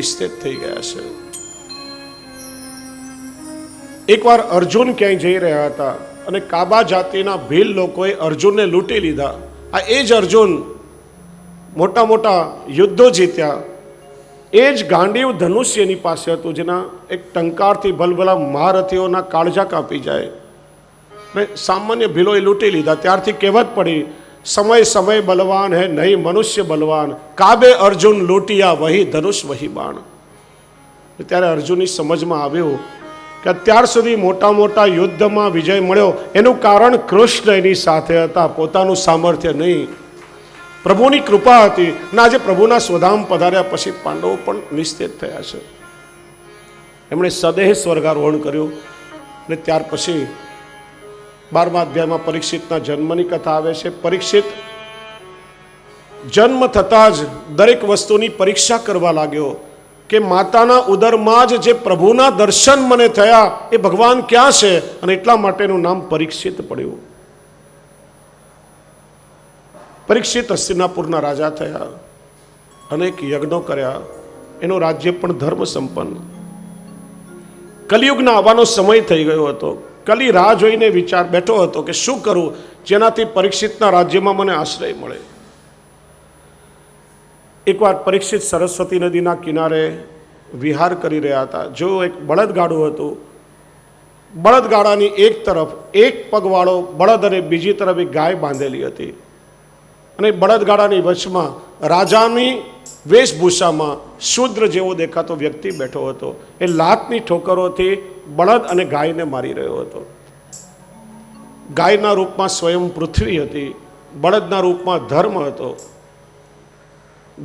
નિસ્તેજ થઈ ગયા છે. એકવાર અર્જુન ક્યાંય જઈ રહ્યા હતા અને કાબા જાતિના ભીલ લોકોએ અર્જુનને લૂંટી લીધા. આ એ જ અર્જુન મોટા મોટા યુદ્ધો જીત્યા. એ જ ગાંડીવ ધનુષ્ય એની પાસે હતું જેના એક ટંકારથી ભલભલા મહારથીઓના કાળજા કાપી જાય. સામાન્ય ભીલોએ લૂંટી લીધા. ત્યારથી કહેવત પડી સમય સમય બલવાન હે, નહીં મનુષ્ય બલવાન. કાબે અર્જુન લૂંટિયા, વહી ધનુષ, વહી બાણ. ત્યારે અર્જુનની સમજમાં આવ્યું કે અત્યાર સુધી મોટા મોટા યુદ્ધમાં વિજય મળ્યો. એનું કારણ કૃષ્ણ એની સાથે હતા. પોતાનું સામર્થ્ય નહીં. પ્રભુની કૃપા હતી. અને આજે પ્રભુના સ્વધામ પધાર્યા પછી પાંડવો પણ નિશ્ચિત થયા છે. એમણે સદેહ સ્વર્ગારોહણ કર્યું અને ત્યાર પછી બારમા અધ્યાયમાં પરીક્ષિતના જન્મની કથા આવે છે. પરીક્ષિત જન્મ થતાં જ દરેક વસ્તુની પરીક્ષા કરવા લાગ્યો કે માતાના ઉદરમાં જ જે પ્રભુના દર્શન મને થયા એ ભગવાન ક્યાં છે અને એટલા માટેનું નામ પરીક્ષિત પડ્યું. પરીક્ષિત હસ્તિનાપુરના રાજા થયા, અનેક યજ્ઞો કર્યા, એનું રાજ્ય પણ ધર્મ સંપન્ન કલિયુગના આવવાનો સમય થઈ ગયો હતો. કલી રાહ જોઈને વિચાર બેઠો હતો કે શું કરું? જેનાથી પરીક્ષિતના રાજ્યમાં મને આશ્રય મળે. એકવાર પરીક્ષિત સરસ્વતી નદીના કિનારે વિહાર કરી રહ્યા હતા. જો એક બળદગાડું હતું, બળદગાડાની એક તરફ એક પગવાળો બળદ અને બીજી તરફ એક ગાય બાંધેલી હતી. અને બળદગાડાની વચમાં રાજાની વેશભૂષામાં શુદ્ર જેવો દેખાતો વ્યક્તિ બેઠો હતો. એ લાતની ઠોકરોથી બળદ અને ગાયને મારી રહ્યો હતો. ગાયના રૂપમાં સ્વયં પૃથ્વી હતી, બળદના રૂપમાં ધર્મ હતો.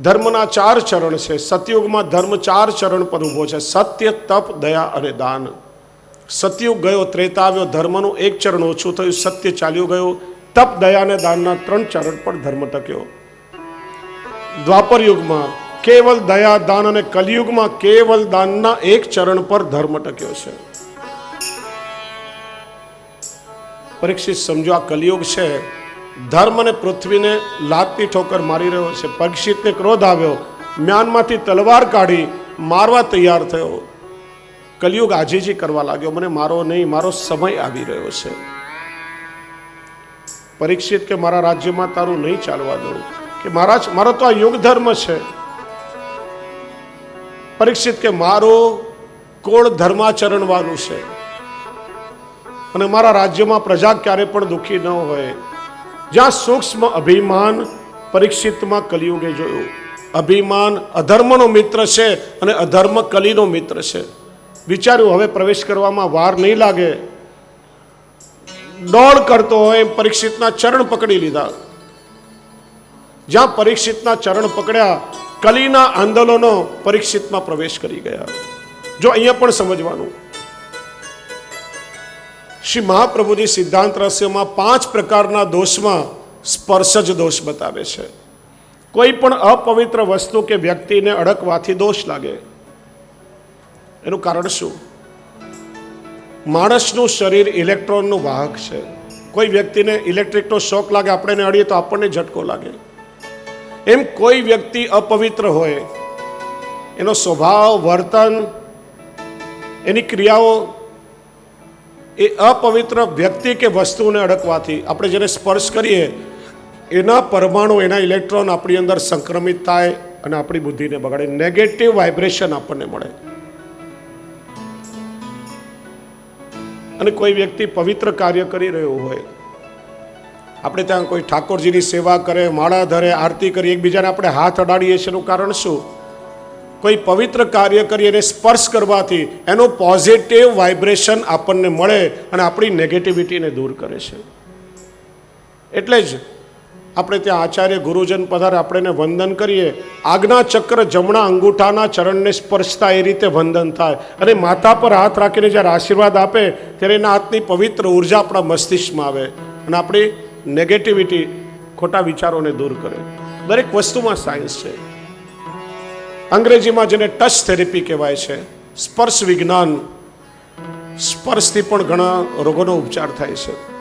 ધર્મના ચાર ચરણ છે, સતયુગમાં ધર્મ ચાર ચરણ પર ઊભો છે, સત્ય, તપ, દયા અને દાન. સતયુગ ગયો, ત્રેતા આવ્યો, ધર્મનું એક ચરણ ઓછું થયું, સત્ય ચાલ્યું ગયું, તપ, દયા અને દાનના ત્રણ ચરણ પર ધર્મ ટક્યો. દ્વાપર યુગમાં કેવલ દયા, દાન અને કલયુગમાં કેવલ દાનના એક ચરણ પર ધર્મ ટક્યો છે. પરીક્ષિત, સમજો, આ કલયુગ છે. ધર્મ અને પૃથ્વીને લાતની ઠોકર મારી રહ્યો છે. પરીક્ષિતને ક્રોધ આવ્યો. મ્યાનમાંથી તલવાર કાઢી મારવા તૈયાર થયો. કલયુગ આજીજી કરવા લાગ્યો. મને મારો નહીં, મારો સમય આવી રહ્યો છે. પરીક્ષિત કે મારા રાજ્યમાં તારું નહીં ચાલવા દઉં. કે મહારાજ, મારો તો આ યુગ ધર્મ છે. પરીક્ષિત કે મારો કોળ ધર્માચરણવાનું છે. અને મારા રાજ્યમાં પ્રજા ક્યારે પણ દુઃખી ન હોય. જ્યાં સૂક્ષ્મ અભિમાન પરીક્ષિતમાં કલિયુગે જોયું. અભિમાન અધર્મનો મિત્ર છે અને અધર્મ કલીનો મિત્ર છે. વિચાર્યું, હવે પ્રવેશ કરવામાં વાર નહીં લાગે. દોડ કરતો હોય એમ પરીક્ષિતના ચરણ પકડી લીધા. જ્યાં પરીક્ષિતના ચરણ પકડ્યા, કલીના આંદોલનો પરીક્ષિતમાં પ્રવેશ કરી ગયા. જો અહીંયા પણ સમજવાનું. શ્રી મહાપ્રભુજી સિદ્ધાંત રહસ્યમાં પાંચ પ્રકારના દોષમાં સ્પર્શ જ દોષ બતાવે છે. કોઈ પણ અપવિત્ર વસ્તુ કે વ્યક્તિને અડકવાથી દોષ લાગે. એનું કારણ શું? માણસનું શરીર ઇલેક્ટ્રોનનું વાહક છે. કોઈ વ્યક્તિને ઇલેક્ટ્રિકનો શોક લાગે આપણે અડીએ તો આપણને ઝટકો લાગે. એમ કોઈ વ્યક્તિ અપવિત્ર હોય, એનો સ્વભાવ, વર્તન, એની ક્રિયાઓ એ અપવિત્ર વ્યક્તિ કે વસ્તુને અડકવાથી આપણે જેને સ્પર્શ કરીએ, એના પરમાણુ, એના ઇલેક્ટ્રોન આપણી અંદર સંક્રમિત થાય અને આપણી બુદ્ધિને બગાડે. નેગેટિવ વાઇબ્રેશન આપણને મળે. અને કોઈ વ્યક્તિ પવિત્ર કાર્ય કરી રહ્યો હોય આપણે ત્યાં કોઈ ઠાકોરજીની સેવા કરે, માળા ધરે, આરતી કરી એકબીજાને આપણે હાથ અડાડીએ છીએ, એનું કારણ શું? કોઈ પવિત્ર કાર્ય કરીએ એને સ્પર્શ કરવાથી એનો પોઝિટિવ વાઇબ્રેશન આપણને મળે અને આપણી નેગેટિવિટીને દૂર કરે છે. એટલે જ આપણે ત્યાં આચાર્ય ગુરુજન પધારે, આપણે વંદન કરીએ. આજ્ઞા ચક્ર જમણા અંગૂઠાના ચરણને સ્પર્શતા એ રીતે વંદન થાય. અને માથા પર હાથ રાખીને જ્યારે આશીર્વાદ આપે, ત્યારે એના હાથની પવિત્ર ઊર્જા આપણા મસ્તિષ્કમાં આવે. અને આપણી નેગેટિવિટી ખોટા વિચારોને દૂર કરે. દરેક વસ્તુમાં સાયન્સ છે. અંગ્રેજીમાં જેને ટચ થેરેપી કહેવાય છે, સ્પર્શ વિજ્ઞાન, સ્પર્શથી પણ ઘણા રોગોનો ઉપચાર થાય છે.